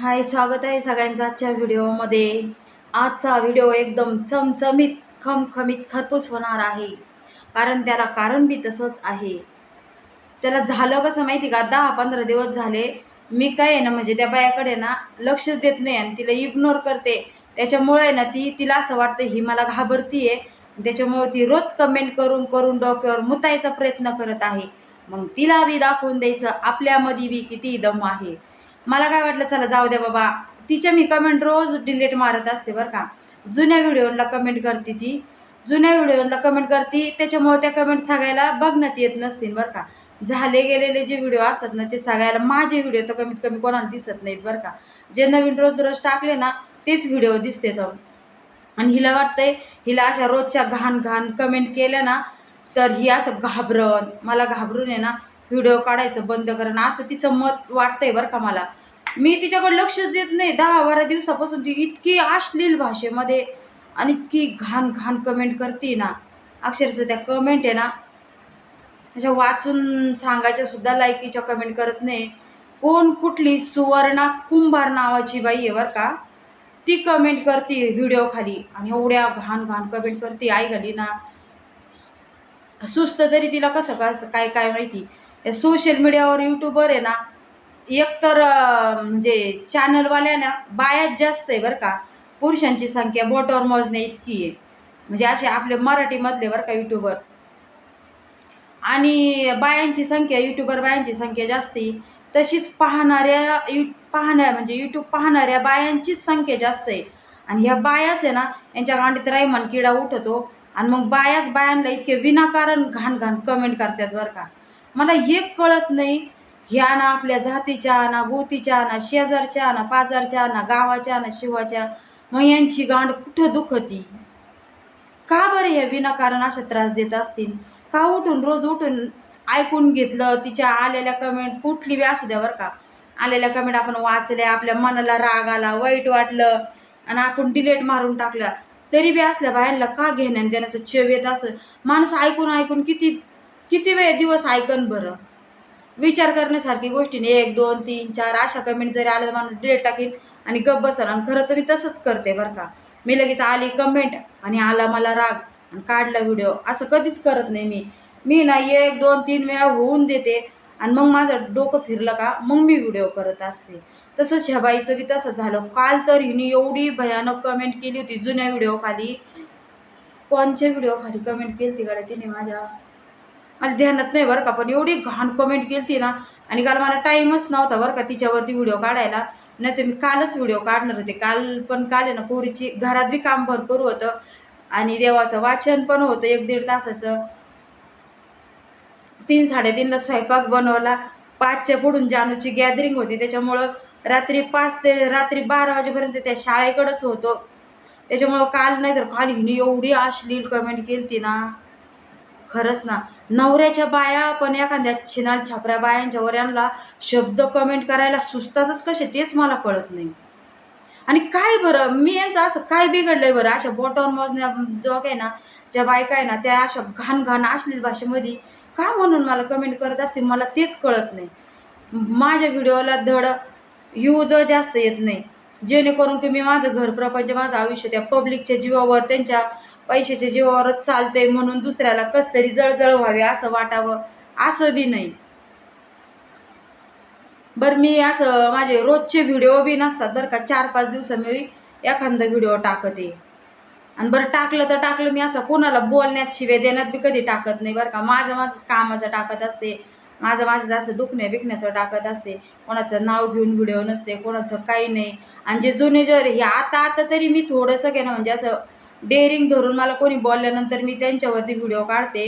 हाय स्वागत आहे सगळ्यांचा आजच्या व्हिडिओमध्ये. आजचा व्हिडिओ एकदम चमचमीत खमखमीत खरपूस होणार आहे. कारण त्याला कारण बी तसंच आहे. त्याला झालं कसं माहिती का? दहा पंधरा दिवस झाले. मी काय आहे ना म्हणजे त्या बायाकडे ना लक्षच देत नाही आणि तिला इग्नोर करते. त्याच्यामुळे आहे ना ती तिला असं वाटतं ही मला घाबरतीये त्याच्यामुळे ती रोज कमेंट करून करून डोक्यावर मुतायचा प्रयत्न करत आहे. मग तिला बी दाखवून द्यायचं आपल्यामध्ये बी किती दम आहे. मला काय वाटलं चला जाऊ द्या बाबा. तिच्या मी कमेंट रोज डिलीट मारत असते बरं का. जुन्या व्हिडिओला कमेंट करते ती. जुन्या व्हिडिओला कमेंट करते त्याच्यामुळे त्या कमेंट सगळ्याला बघण्यात येत नसतील बरं का. झाले गेलेले जे व्हिडिओ असतात ना ते सगळ्याला माझे व्हिडिओ तर कमीत कमी कोणाला दिसत नाहीत बरं का. जे नवीन रोज रोज टाकले ना तेच व्हिडिओ दिसते तर. आणि हिला वाटतंय हिला अशा रोजच्या घाण घाण कमेंट केल्या ना तर ही असं घाबरन मला घाबरून आहे ना व्हिडिओ काढायचं बंद करणं असं तिचं मत वाटतंय बरं का मला. मी तिच्याकडे लक्षच देत नाही. दहा बारा दिवसापासून ती इतकी अश्लील भाषेमध्ये आणि इतकी घाण घाण कमेंट करते ना. अक्षरशः त्या कमेंट आहे ना अशा वाचून सांगायच्या सुद्धा लायकीच्या कमेंट करत नाही. कोण कुठली सुवर्णा कुंभार नावाची बाई आहे बरं का ती कमेंट करते व्हिडिओ खाली आणि एवढ्या घाण घाण कमेंट करते. आई घाली ना सुस्त तरी तिला कसं कसं काय काय माहिती. या सोशल मीडियावर यूट्यूबर आहे ना एकतर म्हणजे चॅनलवाल्या ना बायाच जास्त आहे बरं का. पुरुषांची संख्या बोटावर मोजणे इतकी आहे. म्हणजे असे आपले मराठीमधले बरं का यूट्यूबर आणि बायांची संख्या यूट्यूबर बायांची संख्या जास्त आहे. तशीच पाहणाऱ्या यू पाहण्या म्हणजे यूट्यूब पाहणाऱ्या बायांचीच संख्या जास्त आहे. आणि ह्या बायाच आहे ना यांच्या गांडीत रायमान किडा उठवतो आणि मग बायाच बायांना इतके विनाकारण घाण घाण कमेंट करतात बरं का. मला हे कळत नाही. ह्या ना आपल्या जातीच्या आणा गोतीच्या आणा शेजारच्या आणा पाजारच्या आणा गावाच्या ना शिवाच्या. मग यांची गांड कुठं दुखती? का बरं हे विनाकारण असे त्रास देत असतील? का उठून रोज उठून ऐकून घेतलं? तिच्या आलेल्या कमेंट कुठली बी असू द्या बरं का. आलेल्या कमेंट आपण वाचल्या आपल्या मनाला राग आला वाईट वाटलं आणि आपण डिलेट मारून टाकलं. तरी बी असल्या बायांना का घेण्यान देण्याचं चेव येत असं? माणूस ऐकून ऐकून किती किती वेळ दिवस ऐकन बरं? विचार करण्यासारखी गोष्टीने एक दोन तीन चार अशा कमेंट जरी आल्या तर माणूस डिलेट टाकीन आणि गप्प बसल. आणि खरं तर मी तसंच करते बरं का. मी लगेच आली कमेंट आणि आला मला राग आणि काढला व्हिडिओ असं कधीच करत नाही मी. मी ना एक दोन तीन वेळा होऊन देते आणि मग माझं डोकं फिरलं का मग मी व्हिडिओ करत असते. तसंच ह्या बाईचं बी तसंच झालं. काल तर हिने एवढी भयानक कमेंट केली होती जुन्या व्हिडिओ खाली. कोणच्या व्हिडिओ खाली कमेंट केली ती गाड्या तिने माझ्या? मला ध्यानात नाही बरं का पण एवढी घाण कमेंट केली ती ना. आणि काल मला टाईमच नव्हता बरं का तिच्यावरती व्हिडिओ काढायला. नाही तर मी कालच व्हिडिओ काढणार होते. काल पण काल आहे ना पोरीची घरात बी काम भरपूर होतं. आणि देवाचं वाचन पण होतं एक दीड तासाचं. तीन साडेतीनला स्वयंपाक बनवला. पाचच्या पुढून जानूची गॅदरिंग होती. त्याच्यामुळं रात्री पाच ते रात्री बारा वाजेपर्यंत त्या शाळेकडंच होतो. त्याच्यामुळं काल नाही तर काल हिने एवढी अश्लील कमेंट केली ती ना. खरंच ना. नवऱ्याच्या बाया पण एखाद्या छिनाल छापऱ्या बायांच्या वऱ्यांना शब्द कमेंट करायला सुचतातच कसे तेच मला कळत नाही. आणि काय बरं? मी यांचं असं काय बिघडलंय बरं? अशा बोटावर मोजण्या जो आहे ना ज्या बायका आहे ना त्या अशा घाण घाण असलेल्या भाषेमध्ये का म्हणून मला कमेंट करत असते मला तेच कळत नाही. माझ्या व्हिडिओला धड यूज जास्त येत नाही. जेणेकरून की मी माझं घर प्रपंच माझं आयुष्य त्या पब्लिकच्या जीवावर त्यांच्या पैशाच्या जीवावरच चालतंय म्हणून दुसऱ्याला कस तरी जळजळ व्हावे असं वाटावं असं बी नाही. बरं मी असं माझे रोजचे व्हिडिओ बी नसतात बरं का चार पाच दिवसा मी एखादा व्हिडिओ टाकते. आणि बरं टाकलं तर टाकलं मी असं कोणाला बोलण्यात शिवे देण्यात बी कधी टाकत नाही बरं का. माझं माझंच कामाचं टाकत असते. माझं माझं असं दुखण्या बिकण्याचं टाकत असते. कोणाचं नाव घेऊन व्हिडिओ नसते कोणाचं काही नाही. आणि जे जुने जर हे आता आता तरी मी थोडंसं केलं ना म्हणजे असं डेअरिंग धरून मला कोणी बोलल्यानंतर मी त्यांच्यावरती व्हिडिओ काढते.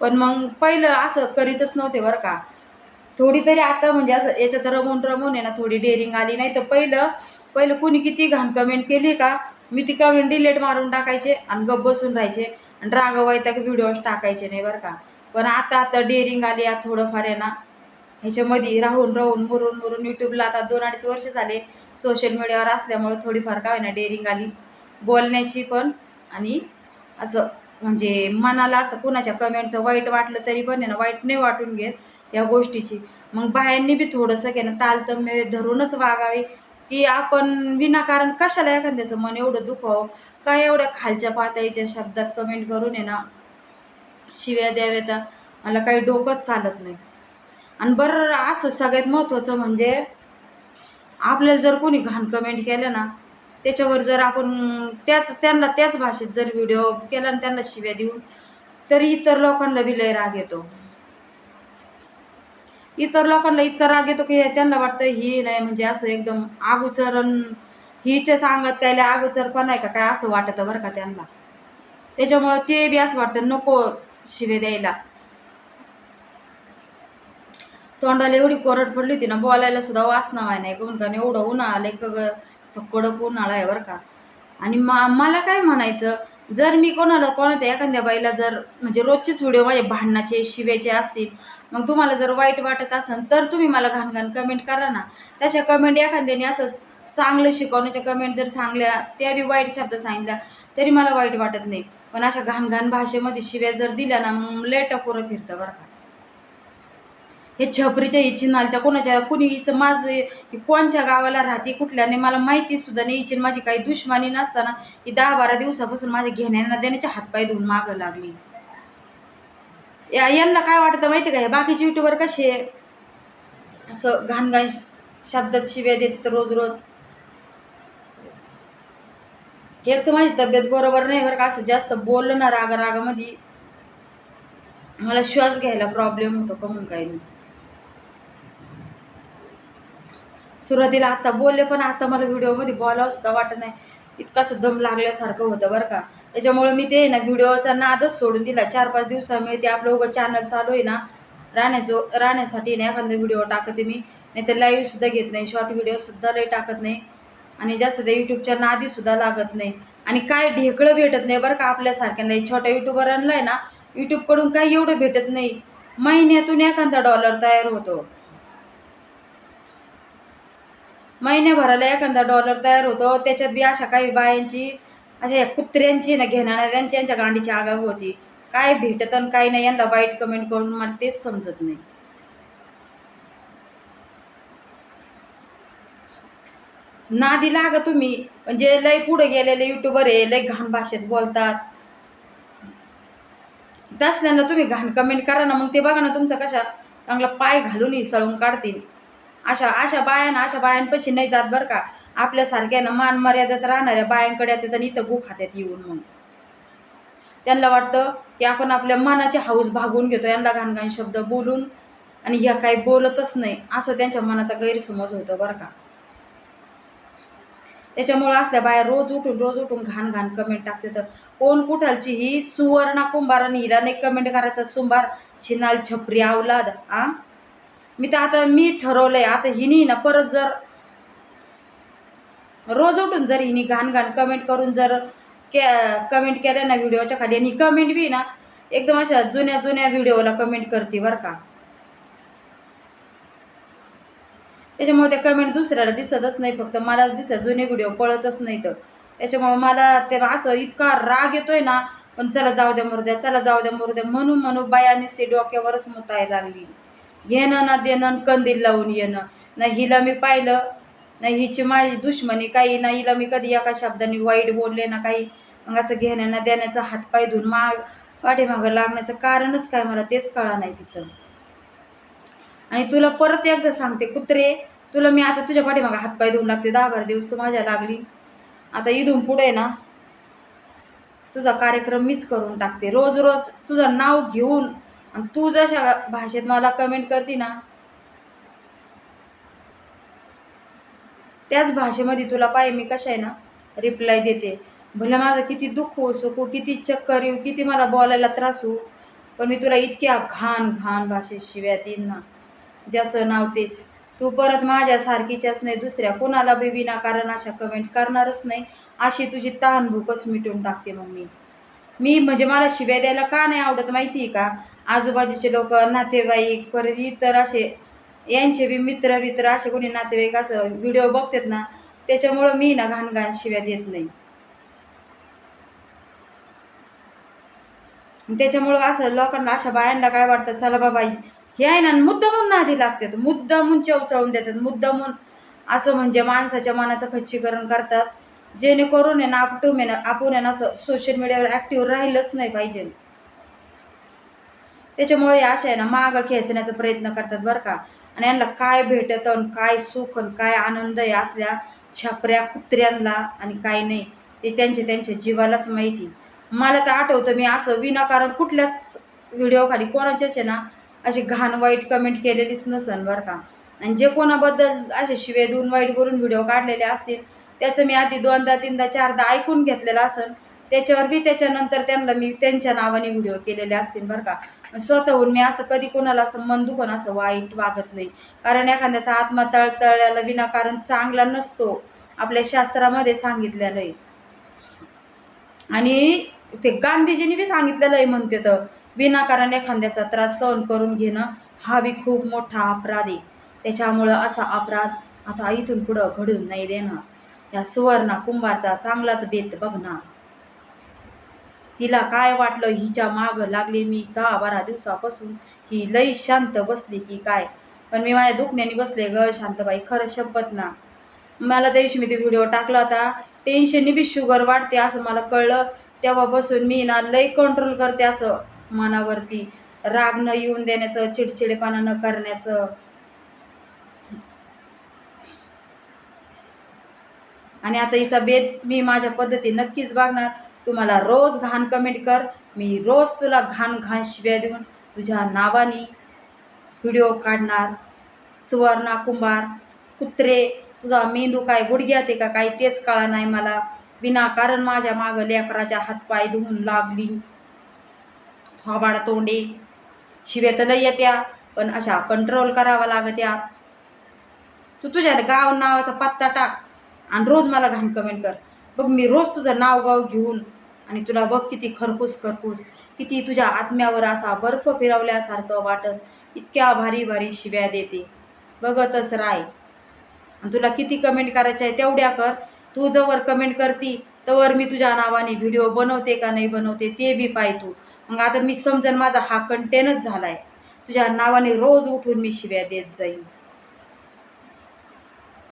पण मग पहिलं असं करीतच नव्हते बरं का. थोडी तरी आता म्हणजे असं याच्यात रमून रमून आहे ना थोडी डेअरिंग आली. नाही तर पहिलं पहिलं कुणी किती घाण कमेंट केली का मी ती कमेंट डिलेट मारून टाकायचे आणि गप बसून राहायचे. आणि रागवायचा की व्हिडिओज टाकायचे नाही बरं का. पण आता आता डेअरिंग आली आता थोडंफार आहे ना. ह्याच्यामध्ये राहून राहून मुरून मुरून यूट्यूबला आता दोन अडीच वर्ष झाले. सोशल मीडियावर असल्यामुळं थोडीफार काय ना डेअरिंग आली. बोलण्याची पण आणि असं म्हणजे मनाला असं कुणाच्या कमेंटचं वाईट वाटलं तरी पण आहे ना वाईट नाही वाटून घेत या गोष्टीची. मग बायांनी बी थोडंसं घे ना तालतम्य धरूनच वागावे. की आपण विनाकारण कशाला एखाद्याचं मन एवढं दुखावं? काय एवढ्या खालच्या पातळीच्या शब्दात कमेंट करून आहे ना शिव्या द्याव्यात मला काही डोकंच चालत नाही. आणि बरं असं सगळ्यात महत्त्वाचं म्हणजे आपल्याला जर कोणी घाण कमेंट केलं ना त्याच्यावर जर आपण त्याच त्यांना त्याच भाषेत जर व्हिडिओ केला आणि त्यांना शिव्या देऊन तरी इतर लोकांना बी लय राग येतो. इतर लोकांना इतका राग येतो की त्यांना वाटतं ही नाही म्हणजे असं एकदम आगुचरण हिच्या सांगत काय लय आहे का काय असं वाटतं बरं का त्यांना. त्याच्यामुळं ते बी असं वाटतं नको शिवे द्यायला. तोंडाला एवढी कोरड पडली होती ना बोलायला सुद्धा वासना नाही. कोण कारण एवढं उन्हा आलं एक कडक उन्हाळा आहे बरं का? आणि मा मला काय म्हणायचं? जर मी कोणाला कोणाच्या एखाद्या बाईला जर म्हणजे रोजचेच व्हिडिओ माझे भांडणाचे शिव्याचे असतील मग तुम्हाला जर वाईट वाटत असेल तर तुम्ही मला घाणघाण कमेंट करा ना. तशा कमेंट एखाद्याने असं चांगलं शिकवण्याच्या कमेंट जर चांगल्या त्या बी वाईट शब्द सांगितल्या तरी मला वाईट वाटत नाही. पण अशा घाणघाण भाषेमध्ये शिव्या जर दिल्या ना मग लय पुरं फिरतं बरं का. हे छपरीच्या इचिनालच्या कोणाच्या कुणी हिचं माझं ही कोणच्या गावाला राहते कुठल्याने मला माहिती सुद्धा नाही. इचिन माझी काही दुश्मनी नसताना ही दहा बारा दिवसापासून माझ्या घेण्याना देण्याचे हातपाय धुवून मागं लागली. या यांना काय वाटतं माहिती का? हे बाकीचे युट्यूबर कसे असं घाणघाण शब्दात शिव्या देतात रोज रोज. एक तर माझी तब्येत बरोबर नाही बरं का असं जास्त बोललं ना राग रागामध्ये मला श्वास घ्यायला प्रॉब्लेम होतो का म्हणून काही नाही. सुरुवातीला आता बोलले पण आता मला व्हिडिओमध्ये बोलावंसुद्धा वाटत नाही. इतकं दम लागल्यासारखं होतं बरं का. त्याच्यामुळं मी ते ना व्हिडिओचा नादच सोडून दिला. चार पाच दिवसामुळे ते आपलं उगं चॅनल चालू आहे ना राहण्याचो राहण्यासाठी ना एखादा व्हिडिओ टाकते मी. नाही तर लाईव्हसुद्धा घेत नाही शॉर्ट व्हिडिओसुद्धा लई टाकत नाही. आणि जास्त त्या यूट्यूबच्या नादीसुद्धा लागत नाही. आणि काय ढेकळं भेटत नाही बरं का आपल्यासारख्यांना. छोट्या यूट्यूबरांना आहे ना यूट्यूबकडून काही एवढं भेटत नाही. महिन्यातून एखादा डॉलर तयार होतो. महिन्याभराला एखादा डॉलर तयार होतो. त्याच्यात बी अशा काही बायांची अशा या कुत्र्यांची ना घेणाऱ्या त्यांची यांच्या गांडीची आगाग होती. काय भेटत आणि काय नाही यांना वाईट कमेंट करून मला तेच समजत नाही. नादी लागा तुम्ही. म्हणजे लय पुढे गेलेले युट्यूबर आहे लय घाण भाषेत बोलतात. तसल्यानं तुम्ही घाण कमेंट करा ना मग ते बघा ना तुमचा कशा चांगला पाय घालून सळून काढतील. अशा अशा बायांना अशा बायांपाशी नाही जात बरं का. आपल्यासारख्यानं मान मर्यादेत राहणाऱ्या बायांकडे येतात आणि इथं गु खात्यात येऊन मग. त्यांना वाटतं की आपण आपल्या मनाचे हाऊस भागवून घेतो. यांना घाणघाण शब्द बोलून आणि ह्या काही बोलतच नाही असं त्यांच्या मनाचा गैरसमज होतो बरं का. त्याच्यामुळं असल्या बाया रोज उठून रोज उठून घाण घाण कमेंट टाकते तर कोण कुठालची ही सुवर्णा कुंभार आणि हिला नाही कमेंट करायचा सुंभार. छिनाल छपरी अवलाद आ? मी तर आता मी ठरवलंय आता हिनी ना परत जर रोज उठून जर हिनी घाण घाण कमेंट करून जर के कमेंट केल्या ना व्हिडिओच्या खाली आणि कमेंट बी ना एकदम अशा जुन्या जुन्या व्हिडिओला कमेंट करते बरं का. त्याच्यामुळे त्या कमेंट दुसऱ्याला दिसतच नाही फक्त मला दिसत जुने व्हिडिओ पळतच नाही तर. त्याच्यामुळे मला ते असं इतका राग येतोय ना पण चला जाऊ द्या मुर्द्या चला जाऊ द्या मुर्द्या म्हणून म्हणून बाया ते डोक्यावरच मुतायला लागली. घेणं ना देणं आणि कंदील लावून येणं. ना हिला मी पाहिलं ना हिची माझी दुश्मनी काही ना हिला मी कधी एका शब्दाने वाईट बोलले ना काही. मग असं घेण्या ना देण्याचा हातपाय धुवून माग पाठीमागं लागण्याचं कारणच काय मला तेच कळा नाही तिचं. आणि तुला परत एकदा सांगते कुत्रे तुला मी आता तुझ्या पाठीमागं हातपाय धुवून लागते दहा बारा दिवस तू माझ्या लागली. आता इथून पुढे ना तुझा कार्यक्रम मीच करून टाकते. रोज रोज तुझं नाव घेऊन आणि तू जशा भाषेत मला कमेंट करती ना त्याच भाषेमध्ये तुला पाय मी कशा आहे ना रिप्लाय देते. भलं माझं किती दुःख होऊ सुखो किती चक्कर येऊ किती मला बोलायला त्रास होऊ पण मी तुला इतक्या घाण घाण भाषेत शिव्या देईन ना. ज्याचं नाव तेच. तू परत माझ्यासारखीच्याच नाही दुसऱ्या कोणाला बी विनाकारण अशा कमेंट करणारच नाही. अशी तुझी तहानभूकच मिटून टाकते मग मी. मी म्हणजे मला शिव्या द्यायला का नाही आवडत माहिती आहे का? आजूबाजूचे लोक नातेवाईक परत इतर असे यांचे बी मित्र मित्र असे कोणी नातेवाईक असं व्हिडिओ बघतात ना त्याच्यामुळं मी ना घाण घाण शिव्या देत नाही. त्याच्यामुळं असं लोकांना अशा बायांना काय वाटतं? चला बाबा हे आहे ना मुद्दामून नादी लागतात. मुद्दामून चवचाळून देतात. मुद्दामून असं म्हणजे माणसाच्या मनाचं खच्चीकरण करतात. जेणेकरून आहे ना आपण आहे ना आपण आहे ना असं सोशल मीडियावर ॲक्टिव्ह राहिलंच नाही पाहिजे. त्याच्यामुळे अशा आहे ना मागं खेचण्याचा प्रयत्न करतात बरं का. आणि यांना काय भेटत आणि काय सुख आणि काय आनंद आहे असल्या छापऱ्या कुत्र्यांना आणि काय नाही ते त्यांच्या त्यांच्या जीवालाच माहिती. मला तर आठवतं मी असं विनाकारण कुठल्याच व्हिडिओ खाली कोणाच्याच आहे ना अशी घाण वाईट कमेंट केलेलीच नसन बरं का. आणि जे कोणाबद्दल असे शिवे दोन वाईट करून व्हिडिओ काढलेले असतील त्याचं मी आधी दोनदा तीनदा चारदा ऐकून घेतलेलं असेल त्याच्यावर बी त्याच्यानंतर त्यांना मी त्यांच्या नावाने व्हिडिओ केलेले असतील बरं का. स्वतःहून मी असं कधी कोणाला असं मन दुखून असं वाईट वागत नाही. कारण एखाद्याचा आत्मा तळतळ्याला विनाकारण चांगला नसतो. आपल्या शास्त्रामध्ये सांगितलेलं आहे. आणि ते गांधीजींनी बी सांगितलेलं आहे म्हणते तर विनाकारण एखाद्याचा त्रास सहन करून घेणं हा बी खूप मोठा अपराध आहे. त्याच्यामुळं असा अपराध आता इथून पुढं घडून नाही देणार. या सुवर्णा कुंभारचा चांगलाच बेत बघणार. तिला काय वाटलं हिच्या मागं लागले मी दहा बारा दिवसापासून? ही लई शांत बसली की काय? पण मी माझ्या दुखण्याने बसले ग शांतबाई खरं शपथ ना. मला त्या दिवशी मी ते व्हिडिओ टाकला होता. टेन्शननी बी शुगर वाढते असं मला कळलं. तेव्हापासून मी ना लई कंट्रोल करते असं मनावरती. राग न येऊन देण्याचं चिडचिडेपणा न करण्याचं. आणि आता हिचा बेत मी माझ्या पद्धती नक्कीच बघणार. तुम्हाला रोज घाण कमेंट कर. मी रोज तुला घाण घाण शिव्या देऊन तुझ्या नावाने व्हिडिओ काढणार. सुवर्णा कुंभार कुत्रे तुझा मेंदू काय गुडघ्यात आहे का काय तेच कळा नाही मला. विनाकारण माझ्या मागं लेकराच्या हातपाय धुवून लागली. थोबाड तोंडे. शिव्या तर लई येत्या पण अशा कंट्रोल करावा लागत्या. तू तुझ्या गाव नावाचा पत्ता टाक. आणि रोज मला घाण कमेंट कर. बघ मी रोज तुझं नाव गाव घेऊन आणि तुला बघ किती खरपूस खरपूस किती तुझ्या आत्म्यावर असा बर्फ फिरवल्यासारखं वाटत इतक्या भारी भारी शिव्या देते. बघतच राय आणि तुला किती कमेंट करायच्या आहे तेवढ्या कर. तू जवळ कमेंट करती तवर मी तुझ्या नावाने व्हिडिओ बनवते का नाही बनवते ते बी पाय तू. मग आता मी समजन माझा हा कंटेनच झाला आहे तुझ्या नावाने रोज उठून मी शिव्या देत जाईन.